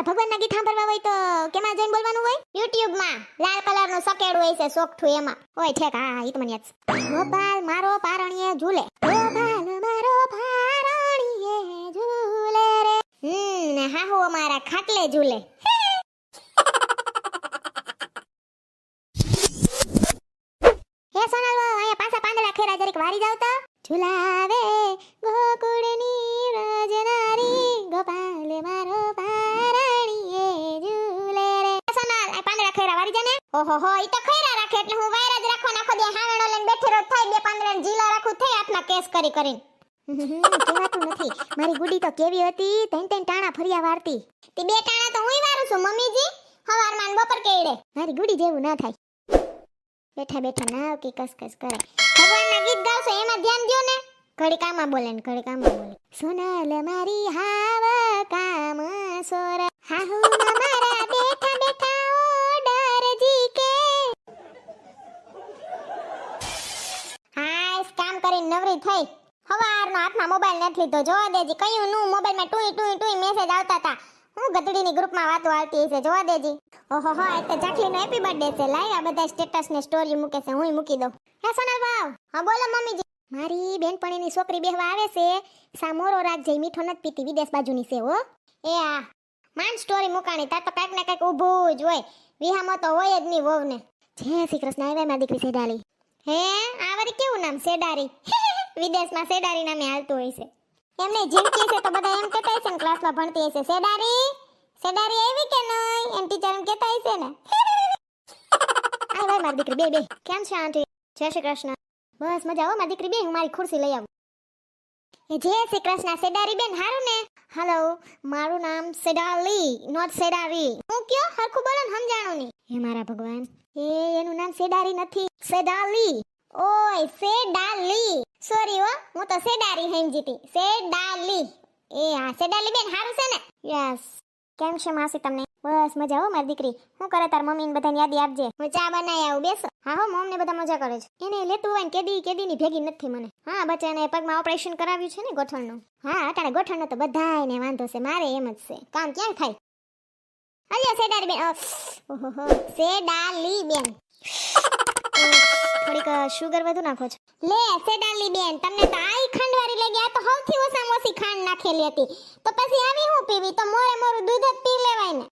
તમારા ભગવાનના ગીત સાંભળવા હોય તો કેમાં જઈને બોલવાનું હોય? યુટ્યુબમાં. લાલ કલરનું સકેડ હોય છે સોકઠું એમાં. હોય ઠેક, હા ઈ તો મને યાદ ગોપાલ, મારો પારણીએ ઝૂલે. ગોપાલ, મારો પારણીએ ઝૂલે રે. હમ, ને હાહુ અમારા ખાટલે ઝૂલે. હે સોનલ, અહીંયા પાછા પાંદડા ખેરા જરીક વારી જાવ તો? ઝુલાવે વારી ઓહો હો ઈ તો ખેરા રાખે એટલે હું વાયર જ રાખવા નાખો દે હાવણો લઈને બેઠી રોજ થાય બે પાંદડા જીલા રાખું થઈ હાથમાં કેસ કરી કરીને. કહેવાતું નથી. મારી ગુડી તો કેવી હતી તેન તેન ટાણા ફર્યા વારતી. તે બે ટાણા તો હુંય વારું છું મમ્મીજી હવાર માન બપોર કેડે મારી ગુડી જેવું ના થાય. બેઠા બેઠા ના કે કસકસ કરે. ભગવાનના ગીત ગાવશો એમાં ધ્યાન દ્યો ને. ઘડી કામમાં બોલે ને ઘડી કામમાં બોલે. સોનલ મારી હાવ કામ સોરા. હાહુ મારા થઈ હવારનો હાથમાં મોબાઈલ નથી લીધો. જોવા દેજી, કયું નું મોબાઈલમાં ટુઈ ટુઈ ટુઈ મેસેજ આવતા હતા. હું ગધડીની ગ્રુપમાં વાતો આવતી છે જોવા દેજી. ઓહો હો એટલે ચાકલીનો હેપી બર્થડે છે. લાઈ આ બધા સ્ટેટસ ને સ્ટોરી મૂકે છે, હુંય મૂકી દઉં. હે, સોનલ વાવ હા, બોલો, મમ્મીજી. મારી બેનપણીની છોકરી બેહવા આવે છે. સામોરો રાત જઈ મીઠો નથી પીતી, વિદેશ બાજુની છે, હો. એ આ માન સ્ટોરી મુકાણી, તાર તો કાંઈક ને કાંઈક ઊભું જ હોય. વિહામાં તો હોય જ નહીં વહુને. જય શ્રી કૃષ્ણ, આવ્યા મારી દીકરી સેડાલી હે, આ વળી કેવું નામ? સેડારી વિદેશમાં સેડારી નામે હાલતું હોય છે. એમને જીવતી છે તો બધા એમ કહેતા હશે ને, ક્લાસમાં ભણતી હશે. સેડારી સેડારી આવી કે નહીં? એમ ટીચર એમ કહેતા હશે ને. આ ભાઈ, મારી દીકરી, બે બે. કેમ છે આંટી? જય શ્રી કૃષ્ણ. બસ મજા આવો મારી દીકરી, બે, હું મારી ખુરશી લઈ આવું. જય શ્રી કૃષ્ણ સેડારી બેન, હારું ને. હેલો મારું નામ સેડાલી નોટ સેડારી હું કયો? હરખું બોલો ને, સમજાણું નહીં. હે મારા ભગવાન. એ, એનું નામ સેડારી નથી સેડાલી ઓય સેડાલી સોરી હો, હું તો સેડારી સમજીતી સેડાલી એ, હા સેડાલી બેન, હારું છે ને? યસ. કેમ છે માસી તમને? બસ મજા હો મારી દીકરી. હું કરે તાર મમ્મી ને બધાને યાદી આપજે. હું ચા બનાવી આવું, બેસો. હા હો મમ ને બધા મજા કરે છે. એને લેતું હોય ને કેદી, કેદીની ભેગી નથી મને. હા બચ્ચાને પગમાં ઓપરેશન કરાવ્યું છે ને ગોઠણનું. હા, અટાણે ગોઠણનો તો બધાયને વાંધો છે, મારે એમ જ છે. કામ ક્યાં થાય? અલ્યા સેડારી બેન ઓહો સેડાલી બેન. થોડીક શુગર વધુ નાખો છો. લે, સેડાલી બેન, તમને તો આઈ ખાંડવાળી લઈ ગયા તો સૌથી ઓછામાં ઓછી ખાંડ નાખેલી હતી. તો પછી આવી હું પીવી? તો મોરે મોરું દૂધ જ પી લેવાય ને.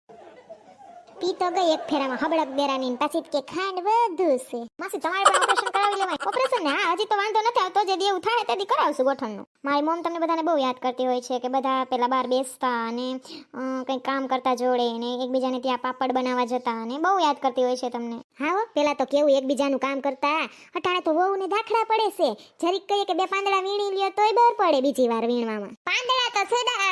પી તો ગઈ એક ફેરામાં હબળક બેરાની પછી કે ખાંડ વધુ છે. માસી તમારે પણ ઓપરેશન કરાવી લેવાય. ઓપરેશન ને હા હજી તો વાંધો નથી આવતો. જે દેવું થાય દી કરાવશું ગોઠણનું. મારી મોમ તમને બધાને બહુ યાદ કરતી હોય છે કે બધા પેલા બહાર બેસતા અને અ, કંઈક કામ કરતા જોડે ને એકબીજાને ત્યાં પાપડ બનાવવા જતા અને બહુ યાદ કરતી હોય છે તમને. હા હો પેલા તો કેવું એકબીજાનું કામ કરતા. અટાણે તો વહુને દાખલા પડે છે. જરીક કહીએ કે બે પાંદડા વીણી લ્યો તોય બર પડે બીજી વાર વીણવામાં. પાંદડા તો સેડા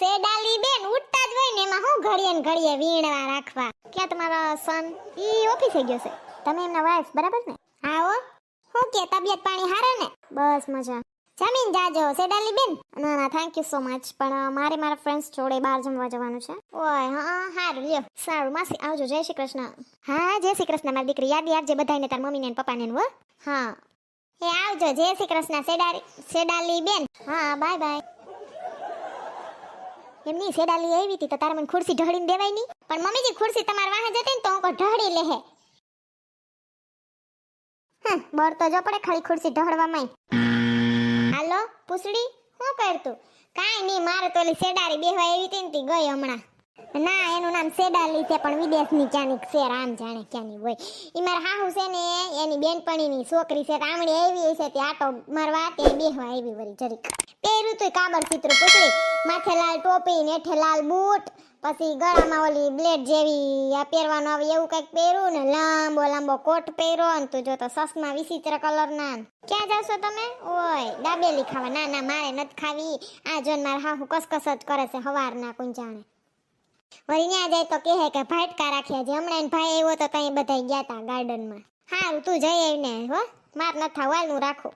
સેડાલી બેન ઉઠતા જ હોય ને એમાં હું ઘડીએ ઘડીએ વીણવા રાખવા. ક્યાં તમારો સન ઈ ઓફિસે ગયો છે. તમે એમના વાઈફ બરાબર ને? હા હો. હું કે તબિયત પાણી હારે ને? બસ મજા. જમીન જાજો સેડાલી બેન. ના ના થેન્ક યુ સો મચ પણ મારે મારા ફ્રેન્ડ્સ જોડે બહાર જમવા જવાનું છે. ઓય હા સારું લ્યો. સારું માસી આવજો. જય શ્રી કૃષ્ણ. હા જય શ્રી કૃષ્ણ મારી દીકરી. યાદ યાદ જે બધાને તાર મમ્મીને ને પપ્પાને ને હો. હા. એ આવજો. જય શ્રી કૃષ્ણ સેડારી સેડાલી બેન. હા બાય બાય એમની સેડાલી આવી હતી તો તારે મને ખુરશી ઢળીને દેવાય નહીં. પણ મમ્મીજી ખુરશી તમારા વાહે જતી ને તો હું ઢળી લેહે. હમ, બળ તો જો પડે ખાલી ખુરશી ઢળવામાં હાલો પૂછડી શું કરતું? કાંઈ નહીં મારે તો ઓલી સેડારી બેહવા એવી હતી ને તી ગઈ હમણાં. ના એનું નામ સેડાલી છે પણ વિદેશની ક્યાંની છે રામ જાણે ક્યાંની હોય. એ મારા હાહુ છે ને એની બેનપણીની છોકરી છે રામણી આવી છે તે આટો મારવા તે બેહવા આવી વળી જરીક. પહેર્યું તું કાબર ચિત્ર પૂછડી. માથે લાલ ટોપી નેઠે લાલ બૂટ. પછી ગળામાં ઓલી બ્લેડ જેવી આ પહેરવાનું આવે એવું કંઈક પહેર્યું ને લાંબો લાંબો કોટ પહેર્યો ને તું જો તો સસમા વિચિત્ર કલરના. ક્યાં જાશો તમે? ઓય, દાબેલી ખાવા. ના ના, મારે નથી ખાવી. આ જોન મારા હાહુ કસકસ જ કરે છે હવારના કુંજાણે. વળી ત્યાં જાય તો કહે કે ભાટકા રાખ્યા છે. હમણાં ભાઈ આવ્યો તો ત્યાં બધા ગયા તા ગાર્ડનમાં. હારું, તું જઈ આવીને હો. માર ન થાવ હાલનું રાખો.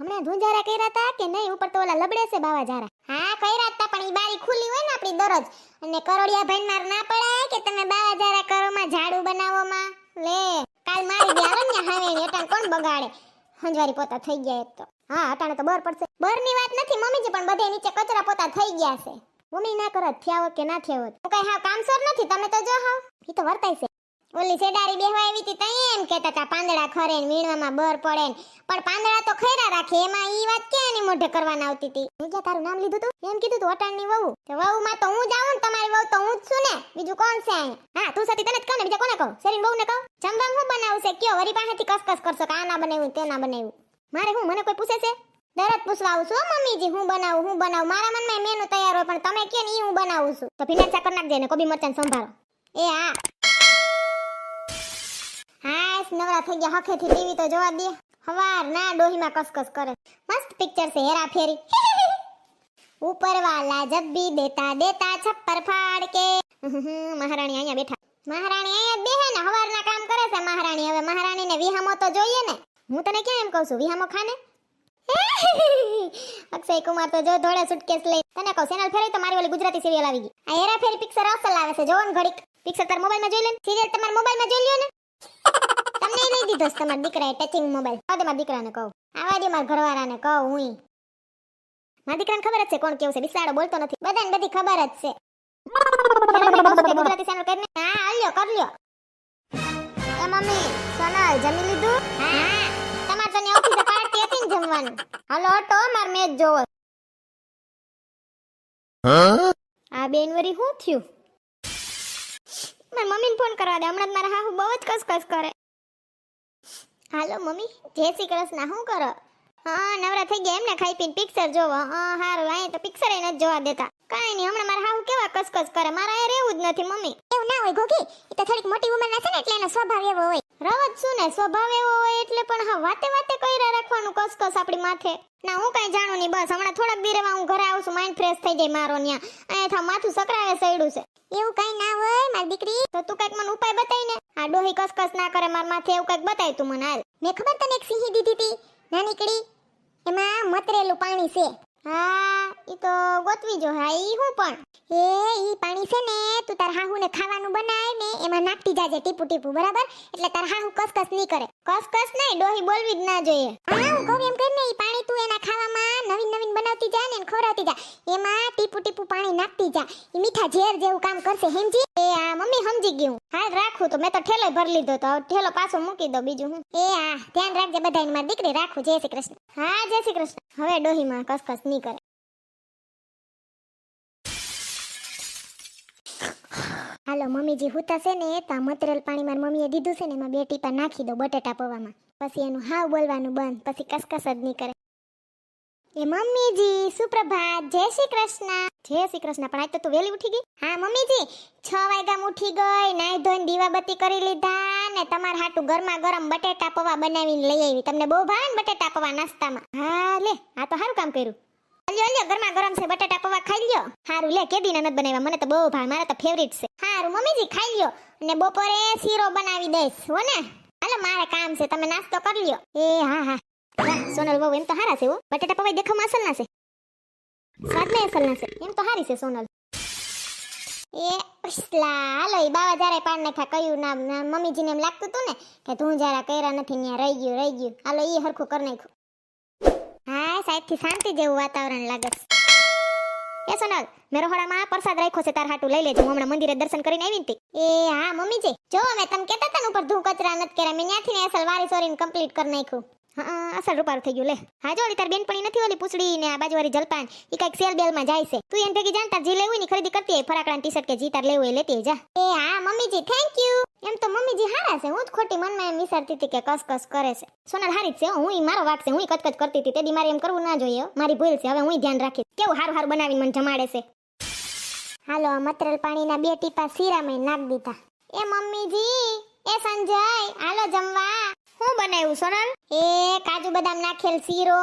હમણાં ધુંજારા કર્યા હતા કે નહીં? ઉપર તો ઓલા લબડે છે બાવા જારા હા, કર્યા તા બારી ખુલી હોય ને આપણી દરજ અને કરોડિયા ભાઈ ના પડે કે તમે બા જારા કરો માં ઝાડુ લે, કાલ મારી દે ને હાવેણી અટાણ કોણ બગાડે? હંજવારી પોતા થઈ ગયા એક તો. હા, અટાણે તો બર પડશે. બરની વાત નથી મમ્મીજી પણ બધે નીચે કચરા પોતા થઈ ગયા છે. મમ્મી ના કરો થયા હોત કે ના થયા હોત. હું કઈ હાવ કામસોર નથી, તમે તો જો હાવ. એ તો વર્તાય છે. ઓલી સેડારી બેહવા આવી હતી તઈ એમ કહેતા હતા, પાંદડા ખરે ને વીણવામાં બર પડે ને. પણ પાંદડા તો ખૈરા રાખે, એમાં ઈ વાત ક્યાં એની મોઢે કરવાના આવતી હતી? હું ક્યાં તારું નામ લીધું તું? એમ કીધું તું, અટાણની વહુ. તો વહુ માં તો હું જાઉં ને, તમારી વહુ તો હું જ છું ને. બીજું કોણ છે હા, તું સતી તને જ કહું ને, બીજા કોને કહું? શરીન બહુ ને કહું? જમવા હું બનાવું છે કયો? વરી પાસેથી કસકસ કરશો કે આ ના બનાવ્યું તે ના બનાવ્યું. મારે હું? મને કોઈ પૂછે છે? દરત પૂછવા આવું છું મમ્મીજી, હું બનાવું હું બનાવું? મારા મનમાં મેનુ તૈયાર હોય, પણ તમે કે ને હું બનાવું છું. તો ભીંડા ચાકર નાખ દે ને, કોબી મરચાં સંભાળો એ હા હા નવરા થઈ ગયા હખેથી ટીવી તો જોવા દે. હવાર ના ડોહીમાં કસકસ કરે. મસ્ત પિક્ચર છે, હેરા ફેરી. ઉપર વાલા જબ ભી દેતા દેતા છપ્પર ફાડ કે મહારાણી અહીંયા બેઠા. મહારાણી અહીંયા જ બેહે ને, હવારના કામ કરે છે મહારાણી. હવે મહારાણીને વિહામો તો જોઈએ ને. હું તને ક્યાં એમ કહું છું, વિહામો ખાને? અક્ષય કુમાર તો જો ધોળે સુટકેસ લઈ. તને કહું ચેનલ ફેરવી તો મારી ઓલી ગુજરાતી સિરિયલ આવી ગઈ. આ હેરા ફેરી પિક્ચર અસલ આવે છે, જોવો ને ઘડીક. પિક્ચર તાર મોબાઈલમાં જોઈ લે સિરિયલ તમારા મોબાઈલમાં જોઈ લ્યો ને. તમને લઈ દીધો છે તમારા દીકરાએ ટચિંગ મોબાઈલ આવા દે મારા દીકરાને કહું. આવા દે મારા ઘરવાળાને કહું હું મારા દીકરાને ખબર જ છે કોણ કેવું છે. બિસાડો બોલતો નથી. બધાને બધી ખબર જ છે. ગુજરાતી ચેનલ કરીને હા આલ્યો કર લ્યો એ મમ્મી સોનલ જમી લીધું? હા. તમારે તને ઓફિસે પાર્ટી હતી ને જમવાનું. હાલો હટો માર મેચ જોવો આ બેન વરી શું થયું? મારી મમ્મીને ફોન કરવા દે. હમણાં મારા હાહુ બહુ જ કસકસ કરે. હાલો મમ્મી જય શ્રી કૃષ્ણ. શું કરો? હા નવરા થઈ ગયા એમને ખાઈ પીને પિક્ચર જોવો. હા હારું અહીંયા તો પિક્ચર નથી જોવા દેતા. કાંઈ નહીં હમણાં મારા હાહુ કેવા કસકસ કરે? મારા અહીંયા રહેવું જ નથી મમ્મી. એવું ના હોય ગોગી. એ તો થોડીક મોટી ઉંમરના છે ને એટલે એનો સ્વભાવ એવો હોય. રવત શું ને સ્વભાવ એવો હોય એટલે પણ હા વાતે વાતે કર્યા રાખવાનું કસકસ આપણી માથે. ના હું કઈ જાણું નહીં બસ. હમણાં થોડાક દીરેમાં હું ઘરે આવું છું માઇન્ડ ફ્રેશ થઈ જાય મારો ત્યાં અહીંયા થા માથું સકરાવે સડ્યું છે. એવું કઈ ના હોય, મારી દીકરી? તો તું કંઈક મને ઉપાય બતાવી ને. આ ડોહી કસકસ ના કરે, માર માથે એવું કંઈક બતાય તું મને હાલ. મેં ખબર તને એક સિંહી દીધી હતી નાનીકડી એમાં મતરેલું પાણી છે. હા, ઈ તો ગોતવી જો હા, ઈ હું પણ. એ ઈ પાણી છે ને, તું તાર હાહુને ખાવાનું બનાય ને, એમાં નાખતી જાજે ટીપુ ટીપુ, બરાબર? એટલે તાર હાહુ કસકસ નહીં કરે. કસકસ નહીં, ડોહી બોલવી જ ના જોઈએ. હા, હું કહું એમ કર ને પાણી તું એના ખાવામાં નવીન નવીન બનાવતી જા ને ખવડાવતી જા. એમાં ટીપુ ટીપુ પાણી નાખતી જા. ઈ મીઠા ઝેર જેવું કામ કરશે, હેમજી? એ, આ મમ્મી સમજી ગયું. હાલ રાખું તો, મેં તો ઠેલો ભરી લીધો તો ઠેલો પાછો મૂકી દો બીજું હું. એ હા ધ્યાન રાખજે બધાને મારી દીકરી રાખું. જય શ્રી કૃષ્ણ. હા, જય શ્રી કૃષ્ણ. હવે ડોહીમાં કસકસ નહીં કરે. હાલો, મમ્મીજી, હુતા છે ને, તા મતરેલ પાણી મારી મમ્મીએ દીધું છે ને, એમાં બે ટીપા નાખી દો બટેટા પવામાં. પછી એનું હાવ બોલવાનું બંધ, પછી કસકસ જ નહીં કરે. એ મમ્મીજી, સુપ્રભાત, જય શ્રી કૃષ્ણ. જય શ્રી કૃષ્ણ, પણ આજ તો તું વહેલી ઉઠી ગઈ? હા, મમ્મીજી, છ વાગ્યામાં ઉઠી ગઈ નાઈ ધોઈને દીવાબત્તી કરી લીધા ને તમાર હાટું ગરમા ગરમ બટેટા પૌવા બનાવીને લઈ આવી. તમને બહુ ભાન બટેટા પૌવા નાસ્તામાં? હા, લે, આ તો સારું કામ કર્યું. અલ્યો લ્યો ગરમા ગરમ છે, બટાટા પૌવા ખાઈ લ્યો. હારું, લે કેદી ના નથી બનાવ્યા, મને તો બહુ ભાવ મારા તો ફેવરિટ છે. હારું, મમ્મીજી, ખાઈ લ્યો. અને બપોરે શીરો બનાવી દઈશ, હો ને? હાલો, મારે કામ છે, તમે નાસ્તો કરી લ્યો. એ, હા હા. સોનલ બહુ એમ તો હારા છે બટાટા પૌવા દેખાવમાં અસલ ના છે. સ્વાદમાં અસલ ના છે. એમ તો હારી છે, સોનલ. એ, ઉસલા, હાલો એ બાવા જ્યારે પાડ નાખ્યા, કયું ના, મમ્મીજીને એમ લાગતું હતું ને, કે તું જરા કર્યા નથી ત્યાં રહી ગયું રહી ગયું. હાલો એ હરખું કરી નાખ્યું. હા સાહેબથી શાંતિ જેવું વાતાવરણ લાગે છે. એ સોનલ, મેરો હોડામાં પ્રસાદ રાખ્યો છે, તાર હાટું લઈ લેજો. હું હમણાં મંદિરે દર્શન કરીને આવી હતી એ, હા મમ્મી છે જો મેં તમે કહેતા હતા ઉપર ધૂ કચરા નથી કર્યા. મેં ત્યાંથી ને અસલ વારી સોરીને કમ્પ્લીટ કરી નાખ્યું. હા અસલ રૂપારું થઈ ગયું, લે. હા, જો તાર બેનપણી નથી ઓલી પૂછડી ને આ બાજુવાળી જલપાન, ઈ કંઈક સેલ બેલમાં જાય છે. તું એને ભેગી જાણતા જે લેવું ની ખરીદી કરતી હોય. ફરાકડા ટી શર્ટ કે જી તાર લેવું એ લેતી જા. એ, હા, મમ્મીજી થેન્ક યુ એમ તો મમ્મીજી હારા છે. હું જ ખોટી મનમાં એમ વિચારતી હતી કે કસ કસ કરે છે. સોનલ હારી જ છે, હું. મારો વાક છે. હું કચકચ કરતી હતી. તેદી મારે એમ કરવું ના જોઈએ મારી ભૂલ છે. હવે હું ધ્યાન રાખીશ. કેવું હારું હારું બનાવીને મને જમાડે છે. હાલો, આ મતરેલ પાણીના બે ટીપા શીરામાં નાખ દીધા. એ, મમ્મીજી, એ સંજય, હાલો જમવા. શું બનાવ્યું સોનલ? એ કાજુ બદામ નાખેલ શીરો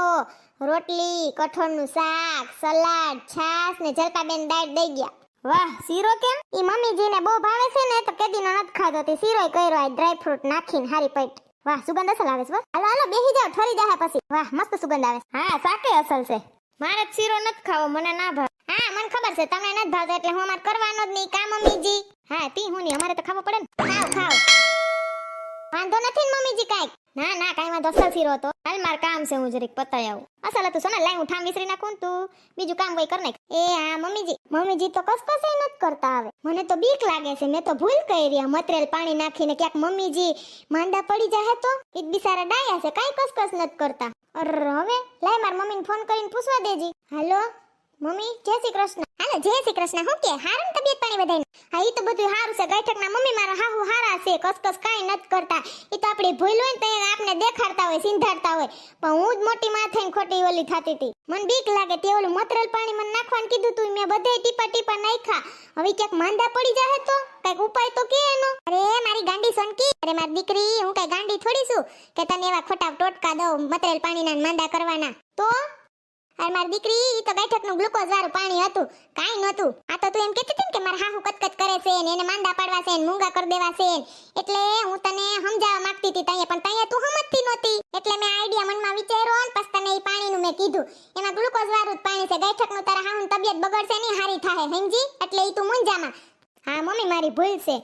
રોટલી કઠોળનું શાક સલાડ છાશ ને જલપાબેન દાળ દઈ ગયા. વાહ શીરો કેમ? ઈ મમ્મીજીને બહુ ભાવે છે ને તો કેદીનો નથી ખાધો. તે શીરોય કર્યો આ ડ્રાય ફ્રૂટ નાખીને હારી પેટ. વાહ સુગંધ અસલ આવે છે. હાલો હાલો બેહી જાવ ઠરી જાય પછી. વાહ મસ્ત સુગંધ આવે હા શાકે અસલ છે. મારે શીરો નથી ખાવો મને ના ભાવે. હા મને ખબર છે તમને નથી ભાવતો એટલે હું અમારે કરવાનો જ નહીં કા મમ્મીજી? હા તી હું નહીં અમારે તો ખાવો પડે ને. ખાવ ખાવ ને, ના, કાંઈ વાંધો, અસલ શીરો હતો. હાલ માર કામ છે, હું જરીક પતાઈ આવું. અસલ હતું, સોના, લાઈ, હું ઠામ વિસરી નાખું તું. બીજું કામ કોઈ કર નાખ એ, હા, મમ્મીજી. મમ્મીજી તો કસકસે નથી કરતા આવે મને તો બીક લાગે છે, મેં તો ભૂલ કરી મતરેલ પાણી નાખીને ક્યાંક મમ્મીજી માંદા પડી જાય તો? એક બિસારા ડાયા છે, કાંઈ કસકસ નથી કરતા. અર, હવે લાય માર મમ્મીને ફોન કરીને પૂછવા દેજી. હાલો, મમ્મી, જય શ્રી કૃષ્ણ. જય શ્રી કૃષ્ણ. હું કે હારું તબિયત પાણી બધાય હા તો બધું હારું છે. ગઈઠકના મમ્મી મારા હાહુ હારા છે. કસકસ કાઈ નત કરતા. ઈ તો આપણી ભૂલ હોય ને તો આપને દેખાડતા હોય, સિંધાડતા હોય. પણ હું જ મોટી માં ખોટી ઓલી થતી હતી. મને બીક લાગે તે ઓલું મતરલ પાણી મને નાખવાનું કીધું તું મેં બધે ટીપા ટીપા નાખ્યા. હવે ક્યાંક માંદા પડી જાય તો? કંઈક ઉપાય તો કે એનો? અરે, મારી ગાંડી સોનકી અરે, મારી દીકરી, હું કઈ ગાંડી થોડી છું? કે તને એવા ખોટા ટોટકા દઉં મતરેલ પાણીના ના માંદા કરવાના. તો? અરે મારી દીકરી, ઈ તો બેઠકનું ગ્લુકોઝ વાળું પાણી હતું, કાંઈ નહોતું. આ તો તું એમ કહેતી હતી કે મારા હાહુ કચકચ કરે છે ને એને માંદા પાડવા છે ને મૂંગા કરી દેવા છે એટલે હું તને સમજાવવા માંગતી હતી તઈએ, પણ તઈએ તું સમજતી નહોતી. એટલે મેં આઈડિયા મનમાં વિચાર્યો ને પછી તને ઈ પાણીનું મેં કીધું. એમાં ગ્લુકોઝ વાળું જ પાણી છે, બેઠકનું તારા હાહુની તબિયત બગડશે નહીં હારી થાય સમજી એટલે ઈ તું મૂંઝામાં. હા, મમ્મી, મારી ભૂલ છે.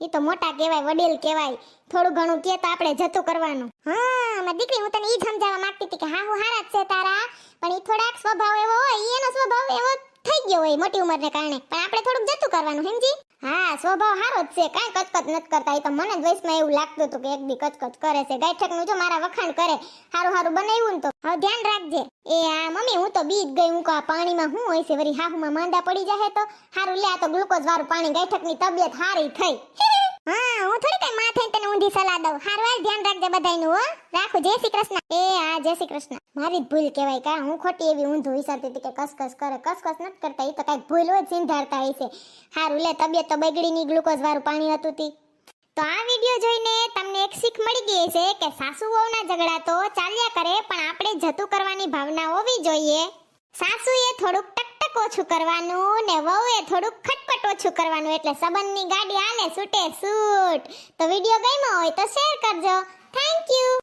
ઈ તો મોટા કહેવાય, વડીલ કહેવાય. થોડું ઘણું કે તો આપણે જતું કરવાનું. હા, મારી દીકરી, હું તને ઈ સમજાવવા માંગતી હતી કે હા, હું હારા જ છે તારા. પણ ઈ થોડાક સ્વભાવ એવો હોય એનો સ્વભાવ એવો થઈ ગયો હોય મોટી ઉંમરને કારણે. પણ આપણે થોડુંક જતું કરવાનું સમજી હા, સ્વભાવ સારો છે. કાંઈ કચકચ નથી કરતા. એ તો મને જ વયસમાં એવું લાગતું હતું કે એક દી કચકચ કરે છે. ગાયઠકનું જો મારા વખાણ કરે સારું સારું બનાવ્યું ને તો. હવે ધ્યાન રાખજે. એ આ મમ્મી, હું તો બીજ ગઈ. હું કહું પાણીમાં હું હોય છે? વરી હાહુમાં માંદા પડી જાય તો. સારું લે, આ તો ગ્લુકોઝ વાળું પાણી. ગાયઠકની તબિયત હારી થઈ. હા, હું થોડી કઈ માથે તને ઊંધી સલાહ દઉં. હારું, હાલ ધ્યાન રાખજે બધાયનું, હો. રાખું, જય શ્રી કૃષ્ણ. એ, હા, જય શ્રી કૃષ્ણ. મારી ભૂલ કહેવાય કા, હું ખોટી એવી ઊંધું વિચારતી હતી કે કસકસ કરે, કસકસ નથી કરતા એ તો કંઈક ભૂલ હોય સિંધારતા હશે હારું, લે, તબિયત તો બગડી ની, ગ્લુકોઝ વાળું પાણી હતું તી. તો આ વીડિયો જોઈને તમને એક શીખ મળી ગઈ છે કે સાસુ વહુના ઝઘડા તો ચાલ્યા કરે, પણ આપણે જતું કરવાની ભાવના હોવી જોઈએ. સાસુએ થોડુંક ટકટક ઓછું કરવાનું ને વહુએ થોડુંક ખટપટ ઓછું કરવાનું એટલે સંબંધની ગાડી હાલે છૂટે છૂટ તો વીડિયો ગમ્યો હોય તો શેર કરજો. Thank you